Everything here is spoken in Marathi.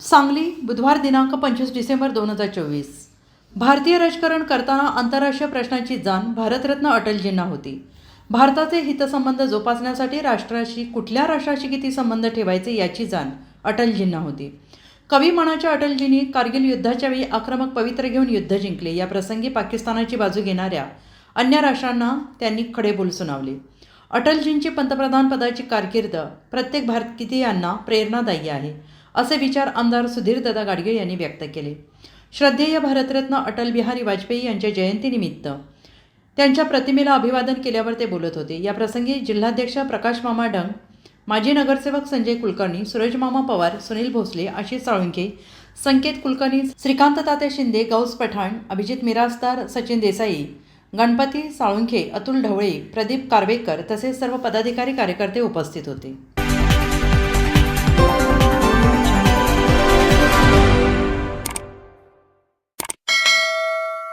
सांगली बुधवार दिनांक पंचवीस डिसेंबर दोन हजार चोवीस. भारतीय राजकारण करताना आंतरराष्ट्रीय प्रश्नांची जाण भारतरत्न अटलजींना होती. भारताचे हितसंबंध जोपासण्यासाठी राष्ट्राशी कुठल्या राष्ट्राशी किती संबंध ठेवायचे याची जाण अटलजींना होती. कवी मनाच्या अटलजींनी कारगिल युद्धाच्या वेळी आक्रमक पवित्र घेऊन युद्ध जिंकले. या प्रसंगी पाकिस्तानाची बाजू घेणाऱ्या अन्य राष्ट्रांना त्यांनी खडेबोल सुनावले. अटलजींची पंतप्रधानपदाची कारकीर्द प्रत्येक भारतीयांना प्रेरणादायी आहे. असे विचार आमदार सुधीरदादा गाडगीळ यांनी व्यक्त केले. श्रद्धेय भारतरत्न अटल बिहारी वाजपेयी यांच्या जयंतीनिमित्त त्यांच्या प्रतिमेला अभिवादन केल्यावर ते बोलत होते. या प्रसंगी जिल्हाध्यक्ष प्रकाश मामा डंग माजी नगरसेवक संजय कुलकर्णी सूरज मामा पवार सुनील भोसले आशिष साळुंके संकेत कुलकर्णी श्रीकांत तात्या शिंदे गौस पठाण अभिजित मिरासदार सचिन देसाई गणपती साळुंखे अतुल ढवळे प्रदीप कारवेकर तसेच सर्व पदाधिकारी कार्यकर्ते उपस्थित होते.